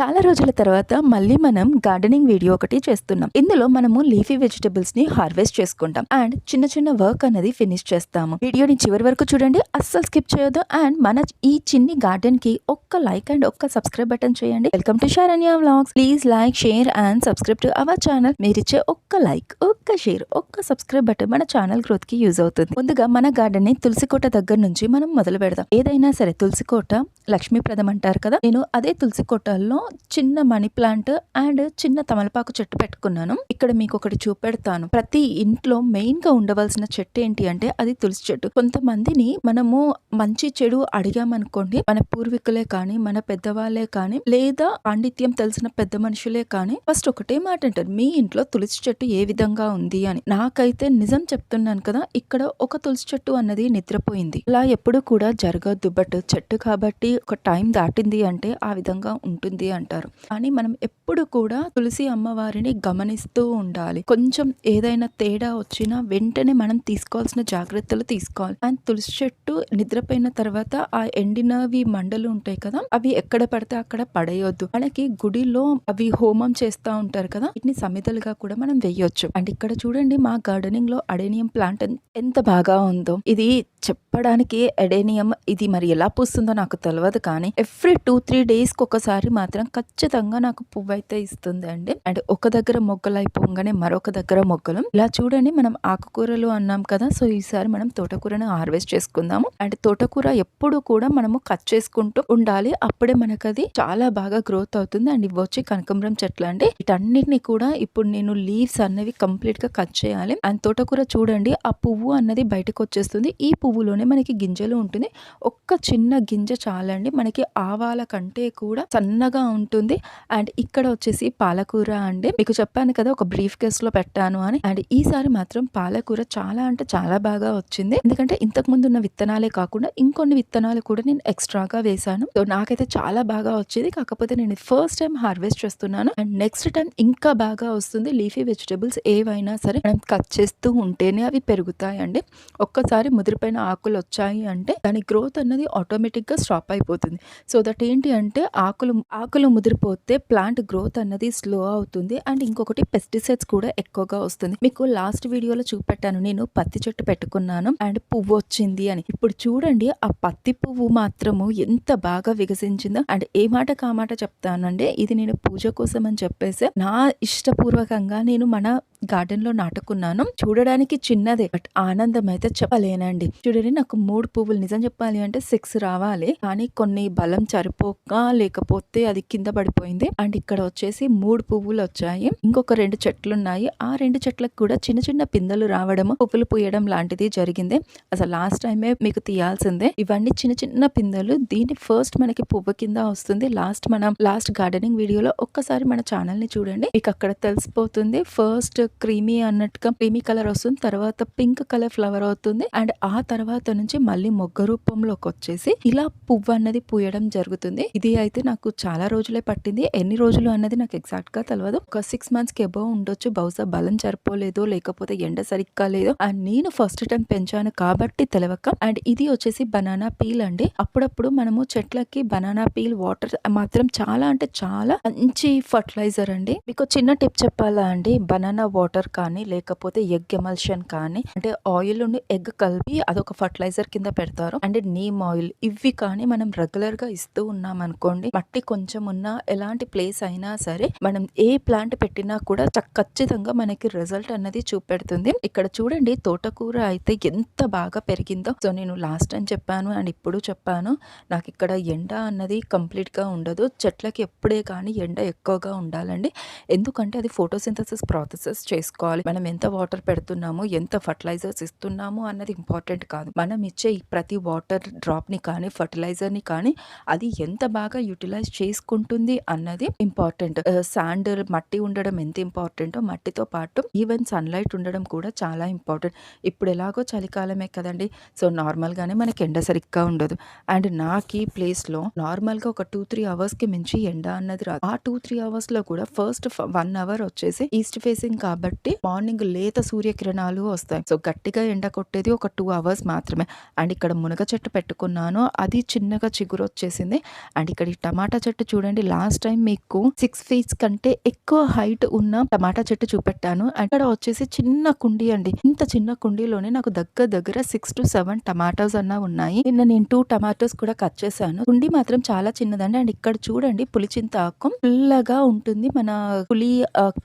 చాలా రోజుల తర్వాత మళ్ళీ మనం గార్డెనింగ్ వీడియో ఒకటి చేస్తున్నాం. ఇందులో మనము లీఫీ వెజిటబుల్స్ని హార్వెస్ట్ చేసుకుంటాం. అండ్ చిన్న చిన్న వర్క్ అనేది ఫినిష్ చేస్తాము. వీడియోని చివరి వరకు చూడండి. అస్సలు స్కిప్ చేయొద్దు. అండ్ మన ఈ చిన్ని గార్డెన్కి ఒక్క లైక్ అండ్ ఒక్క సబ్స్క్రైబ్ బటన్ చేయండి. Welcome to Sharanya vlogs please like share and subscribe to our channel మీరిచ్చే ఒక్క లైక్ ఒక్క షేర్ ఒక్క సబ్స్క్రైబ్ బటన్ మన ఛానల్ గ్రోత్కి యూజ్ అవుతుంది. ముందుగా మన గార్డెన్ని తులసి కోట దగ్గర నుంచి మనం మొదలు పెడదాం. ఏదైనా సరే తులసి కోట లక్ష్మీప్రదం అంటారు కదా? నేను అదే తులసి కోటల్లో చిన్న మనీ ప్లాంట్ అండ్ చిన్న తమలపాకు చెట్టు పెట్టుకున్నాను. ఇక్కడ మీకు ఒకటి చూపెడతాను. ప్రతి ఇంట్లో మెయిన్గా ఉండవలసిన చెట్టు ఏంటి అంటే అది తులసి చెట్టు. కొంతమందిని మనము మంచి చెడు అడిగామనుకోండి మన పూర్వీకులే కానీ మన పెద్దవాళ్ళే కానీ లేదా పాండిత్యం తెలిసిన పెద్ద మనుషులే కానీ ఫస్ట్ ఒకటే మాట అంటారు మీ ఇంట్లో తులసి చెట్టు ఏ విధంగా ఉంది? అని. నాకైతే నిజం చెప్తున్నాను కదా ఇక్కడ ఒక తులసి చెట్టు అన్నది నిద్రపోయింది. ఇలా ఎప్పుడు కూడా జరగద్దు బట్ చెట్టు కాబట్టి ఒక టైం దాటింది అంటే ఆ విధంగా ఉంటుంది అంటారు. కానీ మనం ఎప్పుడు కూడా తులసి అమ్మవారిని గమనిస్తూ ఉండాలి. కొంచెం ఏదైనా తేడా వచ్చినా వెంటనే మనం తీసుకోవాల్సిన జాగ్రత్తలు తీసుకోవాలి. అండ్ తులసి చెట్టు నిద్రపోయిన తర్వాత ఆ ఎండినవి మండలు ఉంటాయి కదా అవి ఎక్కడ పడితే అక్కడ పడేయొద్దు. మనకి గుడిలో అవి హోమం చేస్తూ ఉంటారు కదా వీటిని సమితలుగా కూడా మనం వేయొచ్చు. అండ్ ఇక్కడ చూడండి మా గార్డెనింగ్లో అడేనియం ప్లాంట్ ఎంత బాగా ఉందో. ఇది చెప్పడానికి అడేనియం ఇది మరి ఎలా పూస్తుందో నాకు తెలియదు కానీ ఎవ్రీ టూ త్రీ డేస్కి ఒకసారి మాత్రం ఖచ్చితంగా నాకు పువ్వు అయితే ఇస్తుంది అండి. అండ్ ఒక దగ్గర మొగ్గలు అయిపోగానే మరొక దగ్గర మొగ్గలు. ఇలా చూడండి మనం ఆకుకూరలు అన్నాం కదా సో ఈసారి మనం తోటకూరను హార్వెస్ట్ చేసుకుందాము. అండ్ తోటకూర ఎప్పుడు కూడా మనము కట్ చేసుకుంటూ ఉండాలి. అప్పుడే మనకు అది చాలా బాగా గ్రోత్ అవుతుంది. అండ్ ఇవి వచ్చి కనకంబరం చెట్లు అండి. వీటన్నిటిని కూడా ఇప్పుడు నేను లీవ్స్ అన్నవి కంప్లీట్గా కట్ చేయాలి. అండ్ తోటకూర చూడండి ఆ పువ్వు అన్నది బయటకు వచ్చేస్తుంది. ఈ పువ్వులోనే మనకి గింజలు ఉంటుంది. ఒక్క చిన్న గింజ చాలండి. మనకి ఆవాల కంటే కూడా సన్నగా ఉంటుంది. అండ్ ఇక్కడ వచ్చేసి పాలకూర అండి. మీకు చెప్పాను కదా ఒక బ్రీఫ్ కేస్లో పెట్టాను అని. అండ్ ఈసారి మాత్రం పాలకూర చాలా అంటే చాలా బాగా వచ్చింది. ఎందుకంటే ఇంతకు ముందు ఉన్న విత్తనాలే కాకుండా ఇంకొన్ని విత్తనాలు కూడా నేను ఎక్స్ట్రాగా వేశాను. సో నాకైతే చాలా బాగా వచ్చింది. కాకపోతే నేను ఫస్ట్ టైం హార్వెస్ట్ చేస్తున్నాను. అండ్ నెక్స్ట్ టైం ఇంకా బాగా వస్తుంది. లీఫీ వెజిటబుల్స్ ఏవైనా సరే మనం కట్ చేస్తూ ఉంటేనే అవి పెరుగుతాయండి. ఒక్కసారి ముదిరిపోయిన ఆకులు వచ్చాయి అంటే దాని గ్రోత్ అన్నది ఆటోమేటిక్గా స్టాప్ అయిపోతుంది. సో దట్ ఏంటి అంటే ఆకులు ఆకులు ముదిరిపోతే ప్లాంట్ గ్రోత్ అన్నది స్లో అవుతుంది. అండ్ ఇంకొకటి పెస్టిసైడ్స్ కూడా ఎక్కువగా వస్తుంది. మీకు లాస్ట్ వీడియోలో చూపెట్టాను. నేను పత్తి చెట్టు పెట్టుకున్నాను. అండ్ పువ్వు వచ్చింది అని. ఇప్పుడు చూడండి ఆ పత్తి పువ్వు మాత్రము ఎంత బాగా వికసించిందో. అండ్ ఏ మాట కామాట చెప్తానంటే ఇది నేను పూజ కోసం అని చెప్పేసి నా ఇష్టపూర్వకంగా నేను మన గార్డెన్లో నాటుకున్నాను. చూడడానికి చిన్నదే బట్ ఆనందం అయితే చెప్పలేనండి. చూడండి నాకు మూడు పువ్వులు. నిజం చెప్పాలి అంటే సిక్స్ రావాలి. కానీ కొన్ని బలం సరిపోక లేకపోతే అది కింద పడిపోయింది. అండ్ ఇక్కడ వచ్చేసి మూడు పువ్వులు వచ్చాయి. ఇంకొక రెండు చెట్లు ఉన్నాయి ఆ రెండు చెట్లకు కూడా చిన్న చిన్న పిందెలు రావడం పువ్వులు పూయడం లాంటిది జరిగింది. అసలు లాస్ట్ టైమే మీకు తీయాల్సిందే. ఇవన్నీ చిన్న చిన్న పిందెలు. దీని ఫస్ట్ మనకి పువ్వు కింద వస్తుంది. లాస్ట్ మనం లాస్ట్ గార్డెనింగ్ వీడియోలో ఒక్కసారి మన ఛానల్ని చూడండి. మీకు అక్కడ తెలిసిపోతుంది. ఫస్ట్ క్రీమీ అన్నట్టుగా క్రీమీ కలర్ వస్తుంది తర్వాత పింక్ కలర్ ఫ్లవర్ అవుతుంది. అండ్ ఆ తర్వాత నుంచి మళ్ళీ మొగ్గ రూపంలోకి వచ్చేసి ఇలా పువ్వు అన్నది పూయడం జరుగుతుంది. ఇది అయితే నాకు చాలా రోజులే పట్టింది. ఎన్ని రోజులు అన్నది నాకు ఎగ్జాక్ట్గా తెలియదు ఒక సిక్స్ మంత్స్కి ఎబో ఉండొచ్చు. బహుశా బలం సరిపోలేదు లేకపోతే ఎండ సరిగ్గా లేదు. అండ్ నేను ఫస్ట్ టైం పెంచాను కాబట్టి తెలవక. అండ్ ఇది వచ్చేసి బనానా పీల్ అండి. అప్పుడప్పుడు మనము చెట్లకి బనానా పీల్ వాటర్ మాత్రం చాలా అంటే చాలా మంచి ఫర్టిలైజర్ అండి. మీకు చిన్న టిప్ చెప్పాలా అండి? బనానా వాటర్ కానీ లేకపోతే ఎగ్ ఎమల్షన్ కానీ అంటే ఆయిల్ నుండి ఎగ్ కలిపి అదొక ఫర్టిలైజర్ కింద పెడతారు. అండ్ నీమ్ ఆయిల్ ఇవి కానీ మనం రెగ్యులర్గా ఇస్తూ ఉన్నాం అనుకోండి మట్టి కొంచెం ఉన్నా ఎలాంటి ప్లేస్ అయినా సరే మనం ఏ ప్లాంట్ పెట్టినా కూడా ఖచ్చితంగా మనకి రిజల్ట్ అన్నది చూపెడుతుంది. ఇక్కడ చూడండి తోటకూర అయితే ఎంత బాగా పెరిగిందో. సో నేను లాస్ట్ టైం చెప్పాను అండ్ ఇప్పుడు చెప్పాను. నాకు ఇక్కడ ఎండ అన్నది కంప్లీట్గా ఉండదు. చెట్లకి ఎప్పుడే కానీ ఎండ ఎక్కువగా ఉండాలండి. ఎందుకంటే అది ఫోటోసింథసిస్ ప్రాసెసెస్ చేసుకోవాలి. మనం ఎంత వాటర్ పెడుతున్నాము ఎంత ఫర్టిలైజర్స్ ఇస్తున్నాము అన్నది ఇంపార్టెంట్ కాదు. మనం ఇచ్చే ఈ ప్రతి వాటర్ డ్రాప్ని కానీ ఫర్టిలైజర్ని కానీ అది ఎంత బాగా యూటిలైజ్ చేసుకుంటుంది అన్నది ఇంపార్టెంట్. శాండ్ మట్టి ఉండడం ఎంత ఇంపార్టెంటో మట్టితో పాటు ఈవెన్ సన్లైట్ ఉండడం కూడా చాలా ఇంపార్టెంట్. ఇప్పుడు ఎలాగో చలికాలమే కదండి. సో నార్మల్గానే మనకి ఎండ సరిగ్గా ఉండదు. అండ్ నాకు ఈ ప్లేస్లో నార్మల్గా ఒక టూ త్రీ అవర్స్కి మించి ఎండ అన్నది రాదు. ఆ టూ త్రీ అవర్స్లో కూడా ఫస్ట్ వన్ అవర్ వచ్చేసి ఈస్ట్ ఫేసింగ్ కాబట్టి కాబట్టి మార్నింగ్ లేత సూర్యకిరణాలు వస్తాయి. సో గట్టిగా ఎండ కొట్టేది ఒక టూ అవర్స్ మాత్రమే. అండ్ ఇక్కడ మునగ చెట్టు పెట్టుకున్నాను. అది చిన్నగా చిగురు వచ్చేసింది అండ్ ఇక్కడ ఈ టమాటా చెట్టు చూడండి. లాస్ట్ టైం మీకు సిక్స్ ఫీట్స్ కంటే ఎక్కువ హైట్ ఉన్న టమాటా చెట్టు చూపెట్టాను. అక్కడ వచ్చేసి చిన్న కుండీ అండి. ఇంత చిన్న కుండీలోనే నాకు దగ్గర దగ్గర సిక్స్ టు సెవెన్ టమాటోస్ అన్న ఉన్నాయి. నిన్న నేను టూ టమాటోస్ కూడా కట్ చేశాను. కుండీ మాత్రం చాలా చిన్నదండి. అండ్ ఇక్కడ చూడండి పులిచింత ఆకు. పుల్లగా ఉంటుంది. మన పులి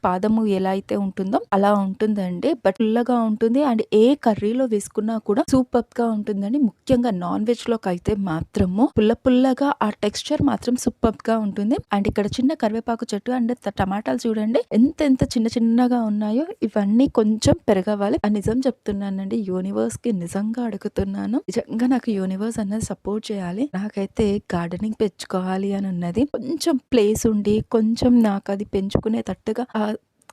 పాదము ఎలా అయితే అలా ఉంటుందండి. బట్ పుల్లగా ఉంటుంది. అండ్ ఏ కర్రీలో వేసుకున్నా కూడా సూపర్గా ఉంటుందండి. ముఖ్యంగా నాన్ వెజ్లోకి అయితే మాత్రము పుల్ల పుల్లగా ఆ టెక్స్చర్ మాత్రం సూపర్గా ఉంటుంది. అండ్ ఇక్కడ చిన్న కరివేపాకు చెట్టు అండ్ టమాటాలు చూడండి. ఎంత ఎంత చిన్న చిన్నగా ఉన్నాయో ఇవన్నీ కొంచెం పెరగవాలి. ఆ నిజం చెప్తున్నానండి. యూనివర్స్కి నిజంగా అడుగుతున్నాను. నిజంగా నాకు యూనివర్స్ అన్నది సపోర్ట్ చేయాలి. నాకైతే గార్డెనింగ్ పెంచుకోవాలి అని ఉన్నది కొంచెం ప్లేస్ ఉండి కొంచెం నాకు అది పెంచుకునేటట్టుగా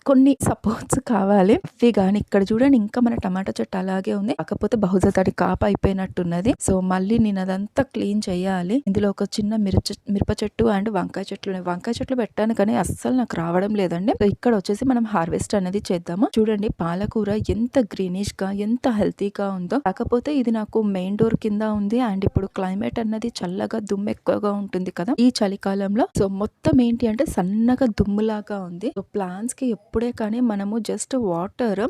కొన్ని సపోర్ట్స్ కావాలి. ఇవి కానీ ఇక్కడ చూడండి ఇంకా మన టమాటా చెట్టు అలాగే ఉంది. కాకపోతే బహుశా దాని కాప అయిపోయినట్టున్నది. సో మళ్ళీ నేను అదంతా క్లీన్ చేయాలి. ఇందులో ఒక చిన్న మిర్చి మిరప చెట్టు అండ్ వంకాయ చెట్లు ఉన్నాయి. వంకాయ చెట్లు పెట్టాను కానీ అస్సలు నాకు రావడం లేదండి. ఇక్కడ వచ్చేసి మనం హార్వెస్ట్ అనేది చేద్దాము. చూడండి పాలకూర ఎంత గ్రీనిష్గా ఎంత హెల్తీగా ఉందో. కాకపోతే ఇది నాకు మెయిన్ డోర్ కింద ఉంది. అండ్ ఇప్పుడు క్లైమేట్ అన్నది చల్లగా దుమ్ము ఎక్కువగా ఉంటుంది కదా. ఈ చలికాలంలో సో మొత్తం ఏంటి అంటే సన్నగా దుమ్ములాగా ఉంది. సో ప్లాంట్స్కి అప్పుడే కానీ మనము జస్ట్ వాటర్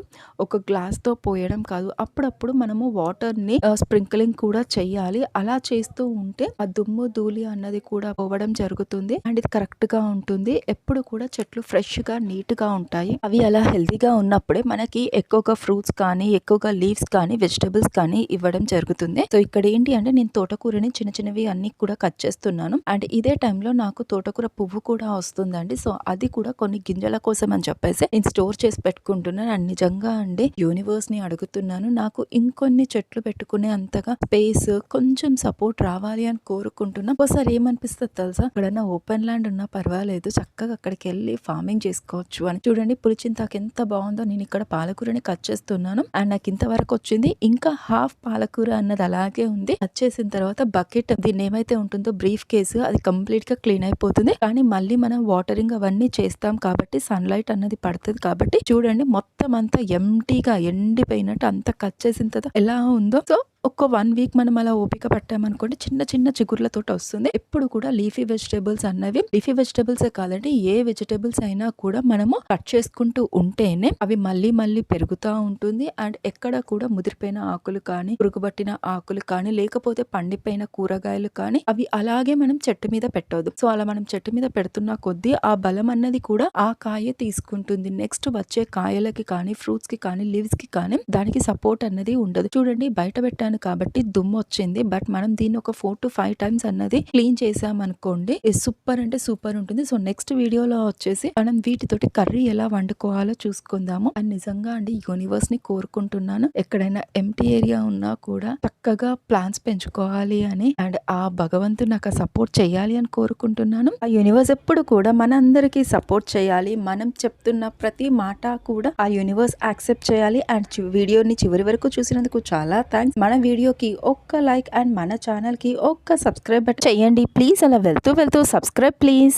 ఒక గ్లాస్తో పోయడం కాదు. అప్పుడప్పుడు మనము వాటర్ని స్ప్రింక్లింగ్ కూడా చెయ్యాలి అలా చేస్తూ ఉంటే ఆ దుమ్ము ధూళి అన్నది కూడా పోవడం జరుగుతుంది. అండ్ ఇది కరెక్ట్గా ఉంటుంది. ఎప్పుడు కూడా చెట్లు ఫ్రెష్గా నీట్గా ఉంటాయి. అవి అలా హెల్తీగా ఉన్నప్పుడే మనకి ఎక్కువగా ఫ్రూట్స్ కానీ ఎక్కువగా లీవ్స్ కానీ వెజిటబుల్స్ కానీ ఇవ్వడం జరుగుతుంది. సో ఇక్కడ ఏంటి అంటే నేను తోటకూరని చిన్న చిన్నవి అన్ని కూడా కట్ చేస్తున్నాను. అండ్ ఇదే టైంలో నాకు తోటకూర పువ్వు కూడా వస్తుందండి. సో అది కూడా కొన్ని గింజల కోసం అని చెప్పేసి నేను స్టోర్ చేసి పెట్టుకుంటున్నాను. అండ్ నిజంగా అండి యూనివర్స్ని అడుగుతున్నాను. నాకు ఇంకొన్ని చెట్లు పెట్టుకునే అంతగా స్పేస్ కొంచెం సపోర్ట్ రావాలి అని కోరుకుంటున్నా. ఒకసారి ఏమనిపిస్తుంది తెలుసా? ఎక్కడన్నా ఓపెన్ ల్యాండ్ ఉన్నా పర్వాలేదు. చక్కగా అక్కడికి వెళ్ళి ఫార్మింగ్ చేసుకోవచ్చు అని. చూడండి పులిచింతాకు ఎంత బాగుందో. నేను ఇక్కడ పాలకూరని కట్ చేస్తున్నాను. అండ్ నాకు ఇంతవరకు వచ్చింది ఇంకా హాఫ్ పాలకూర అన్నది అలాగే ఉంది. కట్ చేసిన తర్వాత బకెట్ దీన్ని ఏమైతే ఉంటుందో బ్రీఫ్ కేసు అది కంప్లీట్గా క్లీన్ అయిపోతుంది. కానీ మళ్ళీ మనం వాటరింగ్ అవన్నీ చేస్తాం కాబట్టి సన్లైట్ అన్నది పడుతుంది కాబట్టి చూడండి మొత్తం అంతా ఎంటీగా ఎండిపోయినట్టు అంతా కట్ చేసిన తర్వాత ఎలా ఉందో. సో ఒక వన్ వీక్ మనం అలా ఓపిక పట్టామనుకోండి చిన్న చిన్న చిగుర్లతో వస్తుంది. ఎప్పుడు కూడా లీఫీ వెజిటేబుల్స్ అన్నవి లీఫీ వెజిటేబుల్స్ కాదండి ఏ వెజిటేబుల్స్ అయినా కూడా మనము కట్ చేసుకుంటూ ఉంటేనే అవి మళ్ళీ మళ్ళీ పెరుగుతూ ఉంటుంది. అండ్ ఎక్కడ కూడా ముదిరిపోయిన ఆకులు కానీ పురుగుబట్టిన ఆకులు కానీ లేకపోతే పండిపోయిన కూరగాయలు కానీ అవి అలాగే మనం చెట్టు మీద పెట్టవద్దు సో అలా మనం చెట్టు మీద పెడుతున్న కొద్దీ ఆ బలం అన్నది కూడా ఆ కాయ తీసుకుంటుంది. నెక్స్ట్ వచ్చే కాయలకి కానీ ఫ్రూట్స్కి కానీ లీవ్స్కి కానీ దానికి సపోర్ట్ అన్నది ఉండదు. చూడండి బయట పెట్టాను కాబట్టి దుమ్ము వచ్చింది. బట్ మనం దీన్ని ఒక ఫోర్ టు ఫైవ్ టైమ్స్ అన్నది క్లీన్ చేసామనుకోండి సూపర్ అంటే సూపర్ ఉంటుంది. సో నెక్స్ట్ వీడియోలో వచ్చేసి మనం వీటితోటి కర్రీ ఎలా వండుకోవాలో చూసుకుందాము. అండ్ నిజంగా అండి యూనివర్స్ని కోరుకుంటున్నాను. ఎక్కడైనా ఎంటీ ఏరియా ఉన్నా కూడా చక్కగా ప్లాంట్స్ పెంచుకోవాలి అని. అండ్ ఆ భగవంతుడు నాకు సపోర్ట్ చేయాలి అని కోరుకుంటున్నాను. ఆ యూనివర్స్ ఎప్పుడు కూడా మనందరికీ సపోర్ట్ చేయాలి. మనం చెప్తున్న ప్రతి మాట కూడా ఆ యూనివర్స్ యాక్సెప్ట్ చేయాలి. అండ్ వీడియోని చివరి వరకు చూసినందుకు చాలా థ్యాంక్స్ మనం వీడియోకి ఒక్క లైక్ అండ్ మన ఛానల్కి ఒక్క సబ్స్క్రైబ్ చేయండి. ప్లీజ్ అలా వెళ్తూ వెళ్తూ సబ్స్క్రైబ్ ప్లీజ్.